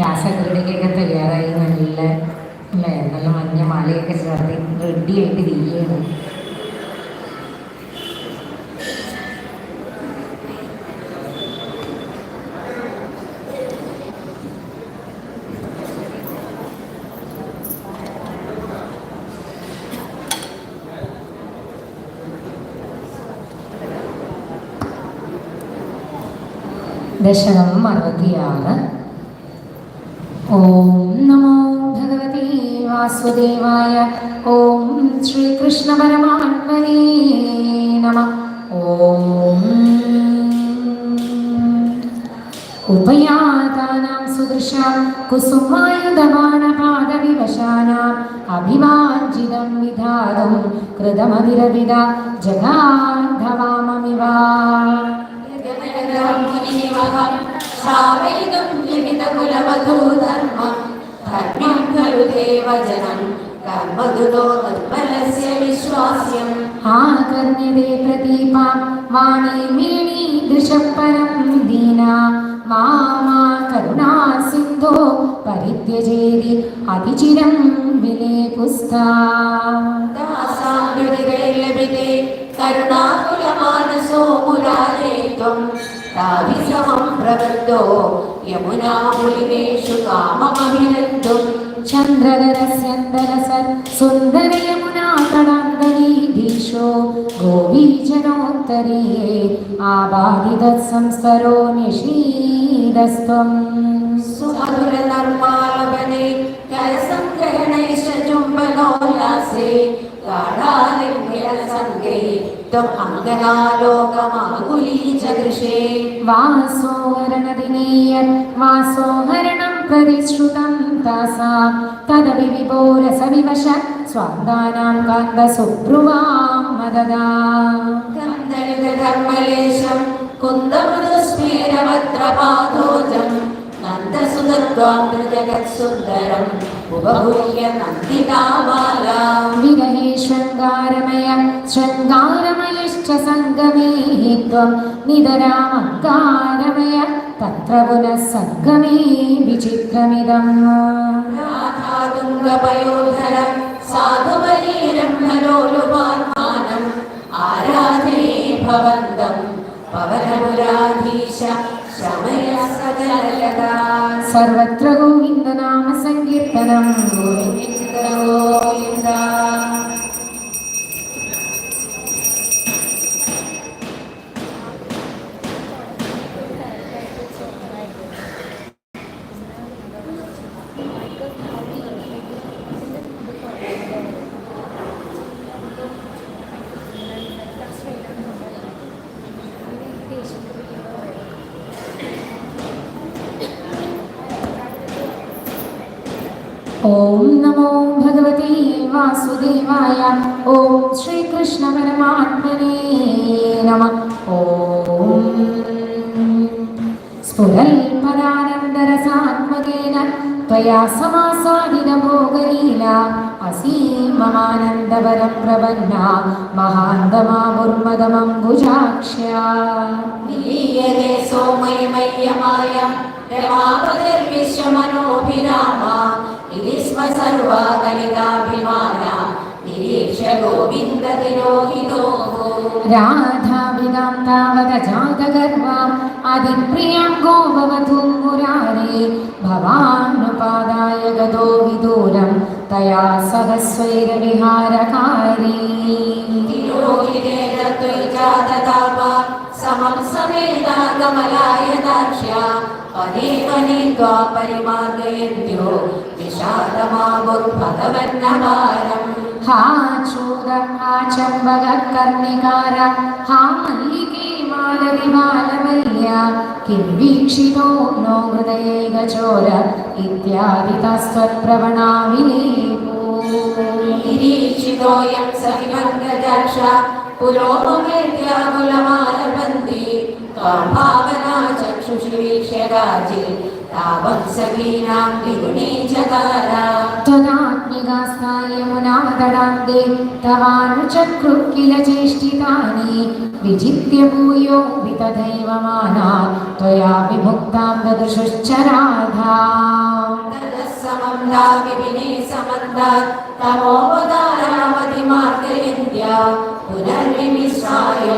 രാസക്രീഡയ്ക്കൊക്കെ തയ്യാറായി. നല്ല അല്ലേ? നല്ല മഞ്ഞ മാലയൊക്കെ ചേർത്ത് റെഡിയായിട്ട് ഇരിക്കുകയാണ്. ദശകം അറുപത്തിയാറ്. ഓം നമോ ഭഗവതി വാസുദേവായ. ഓം ശ്രീകൃഷ്ണ പരമാത്മനേ നമ. ഓം. ഉപയാതാനാം സുദൃശാം കുസുമായുധമാനപാദവിവശാനാം അഭിവാഞ്ചിതം വിധാതും കൃതമതിരവിധ ജഗാധവാമമിവ ലിഖിത ലിഖിതകുലവധൂധർമ്മം ധർമ്മം ഖലു ദേവജനം. കർമ്മദുതോ നിർമ്മലസ്യ വിശ്വാസ്യം. ആകർണ്യതേ പ്രദീപാം. വാണീമേണി ദൃശപരം ദീന മാമാ കരുണാ സിന്ധോ പരിത്യജേതി. അതിചിരം വിലേപുസ്താ ദാസാം ഹൃദികളെ ലഭിതേ. കരുണാകുലമാനസോ മുരാരേ താഭിസമം പ്രവൃത്തോ. യമുനാമുലിനേഷു കാമമഭിനന്ദും. ചന്ദ്രധരസ്യന്തരസർ സുന്ദരയമുനാ തടാന്തരീധീശോ ഗോപീജനോത്തരേ ആബാധിത സംസ്കരോ നിഷീദസ്ത്വം സുമധുരനർമാലവനെ കരസംഗ്രഹണൈശ്ച ചുംബനോല്ലാസേ ഗാഢാലിംഗസംഗേ ത്വം അങ്കനാലോകമാകുലീചകൃഷേ വാസോഹരണദിനീയ വാസോഹരണം പ്രതിശ്രുതം താസാ തദപി വിഭോരസവിവശ സ്വാന്താനാം കാന്തസുബ്രുവാം മദദാ. കന്ദലിതധർമ്മലേശം കുന്ദമൃദുസ്മേരവത്രപാദോജം നന്ദസുതത്വാമൃജഗത്സുന്ദരം ഉപഭൂയ നന്ദിതാമാലാം സംഗമേ ത്വം നിതരാമങ്കാരമയ തത്ര പുനഃ സംഗമേ വിചിത്രമിതം. രാധാതുംഗപയോധരം സാധുവരീരം ഹരോലുപാത്മാനം ആരാധേ ഭവന്തം പവനപുരാധീശ ശമയ സകലലതാ. സർവത്ര ഗോവിന്ദനാമ സങ്കീർത്തനം ഗോവിന്ദ ഗോവിന്ദ. ഓം നമോ ഭഗവതി വാസുദേവായ ഓം ശ്രീകൃഷ്ണ പരമാത്മനേ നമ ഓം സ്ഫുരൽ പരാനന്ദരസാത്മകേന त्वया समासादिनभोगलीला असीममानन्दवरं प्रबन्ना महान्तमामुर्मदमम्बुजाक्ष्या നീയതേ സോമയമയ്യമായ രമാപതിർവിശ്വമനോഭിരാമ സർവാകലികാഭിമാന നിരീക്ഷ ഗോവിന്ദ തിരോഹിതോ രാധാവിതാം താവത ജാതഗർവാം അതിപ്രിയം ഗോപവധൂം മുരാരേ ഭവാനുപാദായ ഗതോ വിദൂരം തയാ സഹസ്വൈരവിഹാരകാരീ തിരോഹിതേ തത്വൈജാതതാപ സമം സമേതാ കമലായ ദാക്ഷ്യ പദേ പദേ ത്വാ പരിമാർഗയന്ത്യോ വിഷാദമാവുർഭഗവന്നഭാരം ഹാ ചൂത ഹാ ചമ്പക കർണികാര ഹാ മല്ലികേ മാലതി മാലവല്യ കിം വീക്ഷിതോ നോ ഹൃദയേകചോര ഇത്യാദി തസ്ത്വത്പ്രവണാവിലേപോ നിരീക്ഷിതോയം സഹിമർഗജാക്ഷ പുരോഗമേത്യാകുലമാലബന്ധി चक्षुषराजे त्वदात्मिकास्तायोन्ते तवानुचक्रु किल चेष्टितानि विजित्य भूयो तथैव माना त्वया विमुक्तां ददृशुश्च राधा तवो दाराव्या पुनर्विश्वायो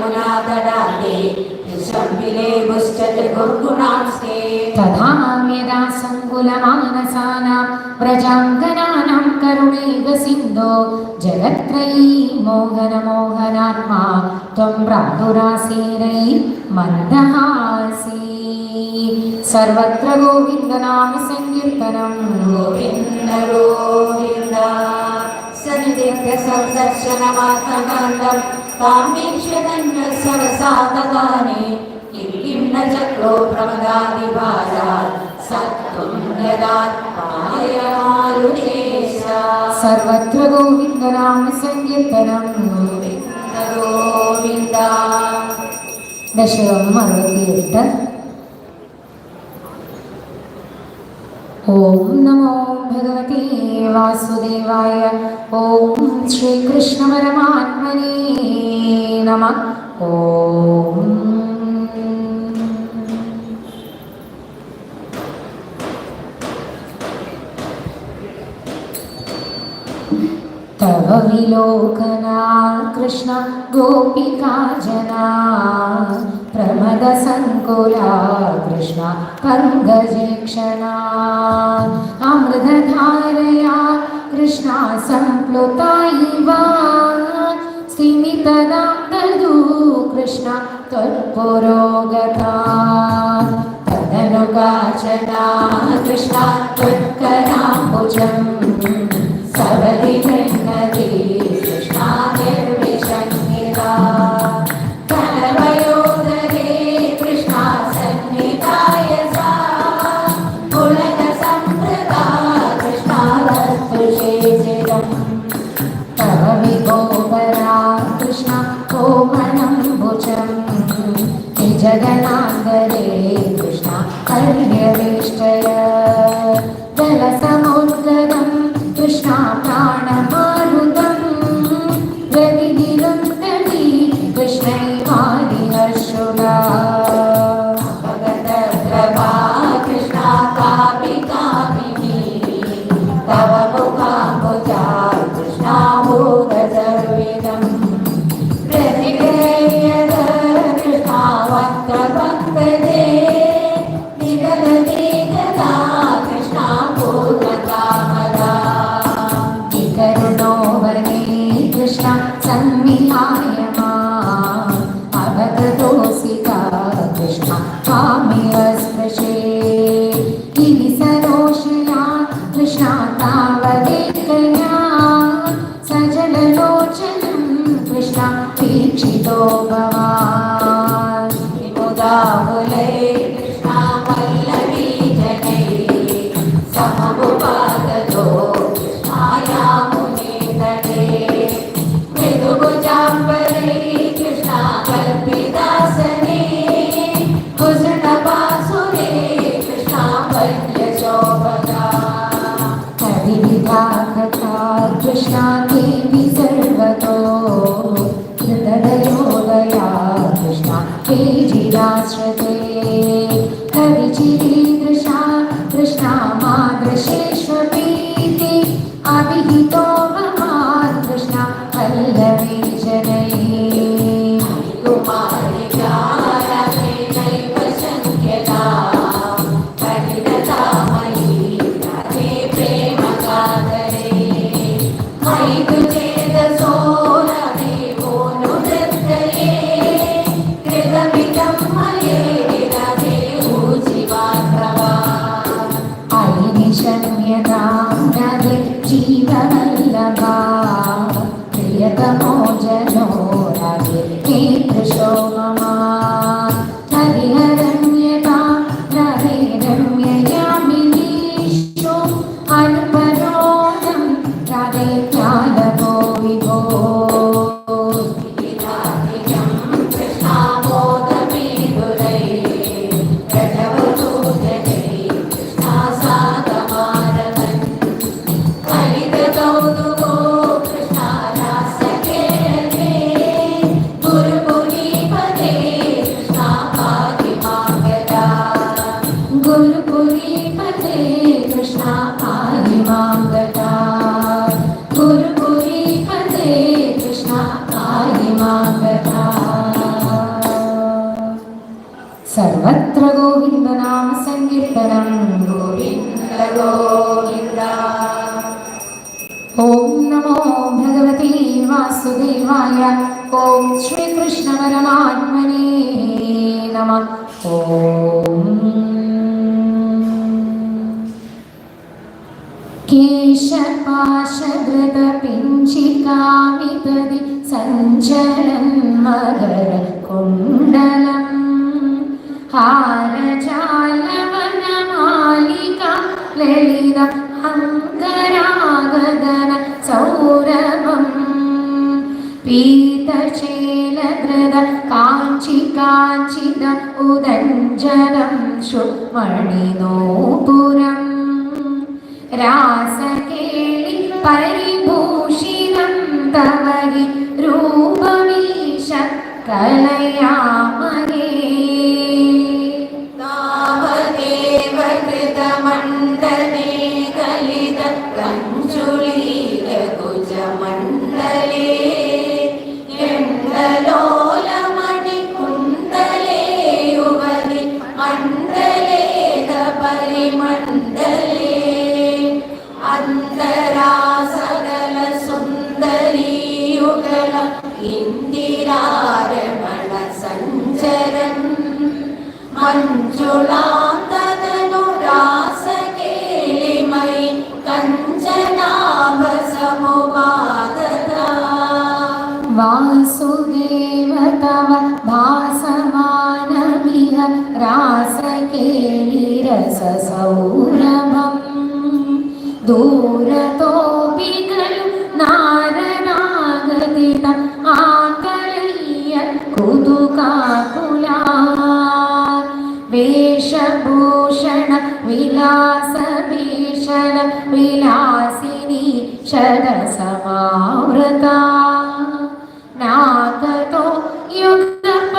निशम्बिले पुश्चतुर्गुणांस्ते तथाम्यदा सङ्कुलमानसानां प्रजाङ्गनानां करुणैकसिन्धो जगत्त्रयी मोहनमोहनात्मा त्वं प्रादुरासीरै मन्दहासी सर्वत्र गोविन्दनामसङ्कीर्तनं गोविन्द गोविन्द सन्दिग्धसन्दर्शनमात्मकान्दं कामेक्ष्यधन्य കാമീക്ഷതന്ന സരസാതകാനെ കില്ലിംന ചക്രോ പ്രമദാദിഭാജാ സത്വം ദദാത് പായമാരുദേശ സർവത്ര ഗോവിന്ദനാമ സങ്കീർത്തനം. ഗോവിന്ദ ദശകം അറുപത്തിയെട്ട്. ഓം നമോ ഭഗവതി വാസുദേവായ ഓം ശ്രീകൃഷ്ണപരമാത്മനേ नमः। ॐ तव विलोकना कृष्ण गोपिका जना। प्रमदसङ्कुला कृष्ण पङ्गजेक्षणा अमृतधारया कृष्णा सम्प्लुता इव सिमितना ददु कृष्ण त्वत्पुरोगता तदनुगाचना कृष्णा त्वत्कराम्बुजम् सबलिगण्डे कृष्णा தன்மையாயமா அவகதோ നമോ ഭഗവതി വാസുദേവായ ഓം ശ്രീകൃഷ്ണ പരമാത്മനേ നമ ഓം കേശപാശധൃതപിഞ്ചികാമിതതി സഞ്ചലൻ മകര കുണ്ടലം ഹാരജാലവനമാലിക ലളിത അങ്കരാഗദന സൗരഭം. പീതശീലധൃത കാഞ്ചി കാഞ്ചിത ഉദഞ്ജനം ശുമണിനോപുരം രാസകേളി പരിഭൂഷിതം തവരി രൂപമീശ കലയാമഹേ. इन्दिरारमण सञ्चरन् अञ्चुलातनु रासके मयि वासुदेव तव भासमानमिह रासके വേഷഭൂഷണ വിലാസ ഭീഷണ വിലാസിനി ശരസമാവൃത നാഗതോ യുഗപടാദനാവിയതി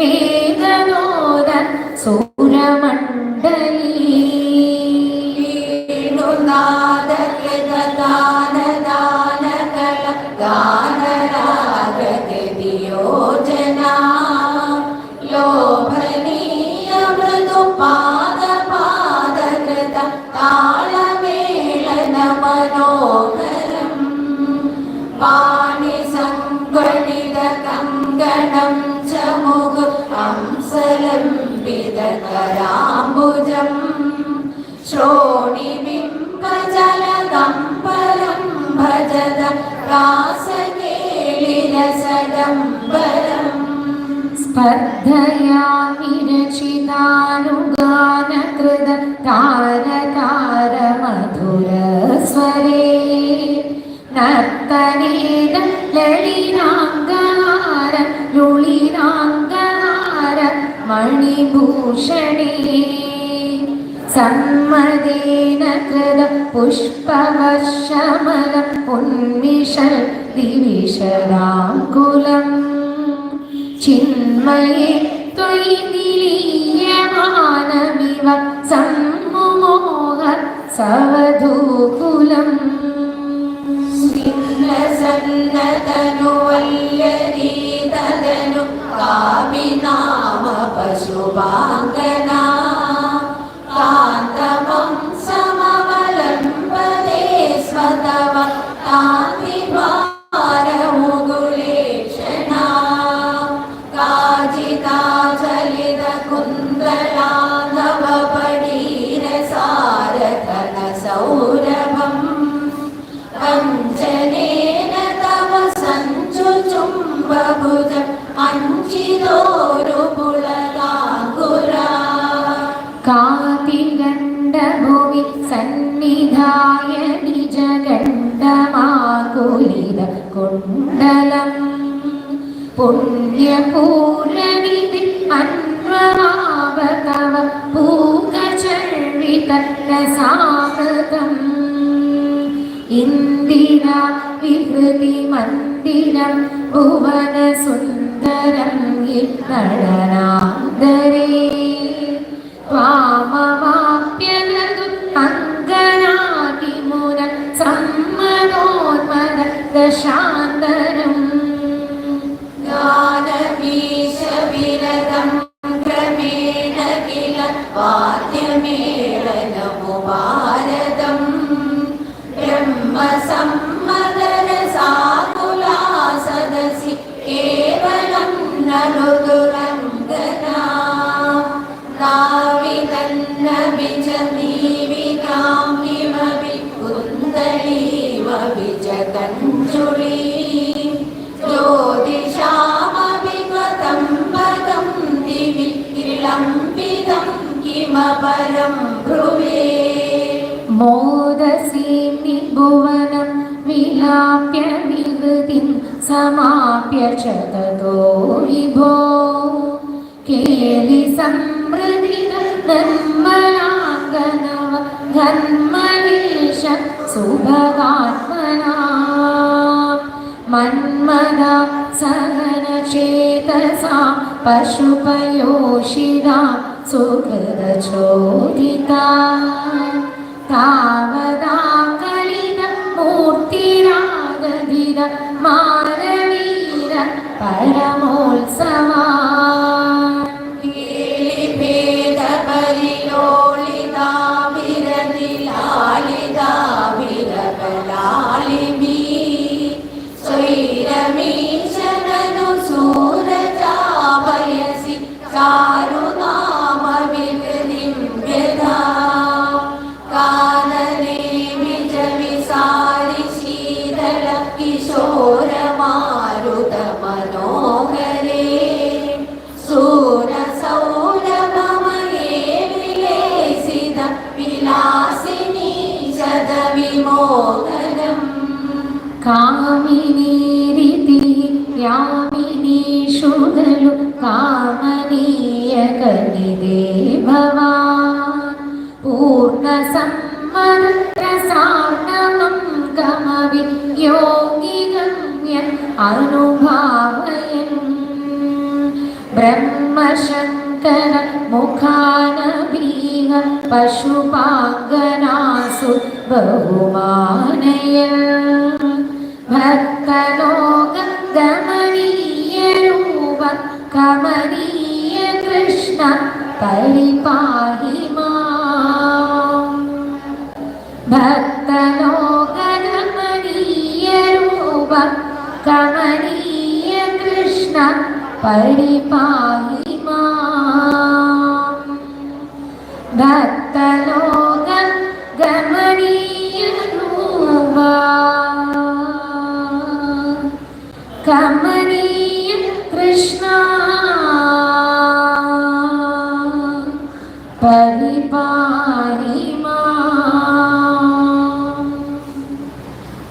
വേദനോദ താളമേളന മനോഹരം പാണി സംഗണിത കങ്കണം ച മുഖ ഹംസലംബിത കരാംബുജം ശ്രോണിബിംബജലദംബരം ഭജത രാസകേളിരസഡംബരം സ്പർദ്ധയാ വിരചിതാനുഗാനകൃത താരതാര മധുര സ്വരേ നർത്തനേന ലളിതാംഗഹാര ലുളിതാംഗഹാര മണിഭൂഷണേ. സമ്മതേന കൃത പുഷ്പവർഷമല ഉന്മിഷൽ ദിവിശരാങ്കുലം ചിന്മയേ ത്വയി നിലീയമാനമിവ സമ്മുമോഹ സവധൂകുലം. സിംഹസന്നതനുവല്ലരീതനു കാമിനാമ പശുപാങ്കനാ കാന്തമം സമവലംബദേ സ്വതവ കാന്തിഭാരമുകുലേക്ഷണാ മണ്ഡലം. പുണ്യപൂരണിതി അന്വമാവതവ പൂകചർവി തന്ന സാഗതം ഇന്ദിര വിഭൃതി മന്ദിരം ഭുവന സുന്ദരം ഇത്തടനാദരേ വാമമാപ്യനതു അങ്കനാതിമുന സമ്മതോന്മന ദശാ वाद्यमेलनमुपारदम् ब्रह्म संमद सा तुलासी केवलं ननुरङ्गदावि तन्न बिज देवि कामिमभि कुन्दलीम विज कञ्चुलि ज्योतिषामपि मतं पदं दिविक्रिलम्पिदम् किमपरं ब्रुवे मोदसी निभुवनं विलाप्य विहृतिं समाप्य च ततो विभो केलि समृद्धिः निर्मलाङ्गनव धन्मलेश सुभगात्मना मन्मदा सहनचेतसा पशुपयोषिरा സുഹൃതചോദിത താവതാകലിത മൂർത്തിരാഗതിര മാരവീര പരമോത്സവ സ്വൈരമീശനു സൂരജാപയസി കാ कामिनीरिति यामिनीषु खलु कामनीयकिदे भवा पूर्णसंमन्त्रसानमङ्गमवि योगिनम्य अनुभावयन्। ब्रह्मशङ्करमुखानपिह पशुपाङ्गनासु बहुमानय। ഭക്തലോക രൂപ കമനീയ കൃഷ്ണ പരിപാഹി മാം ഭക്തലോകരമണീയ രൂപ കമനീയ കൃഷ്ണ പരിപാഹി മാം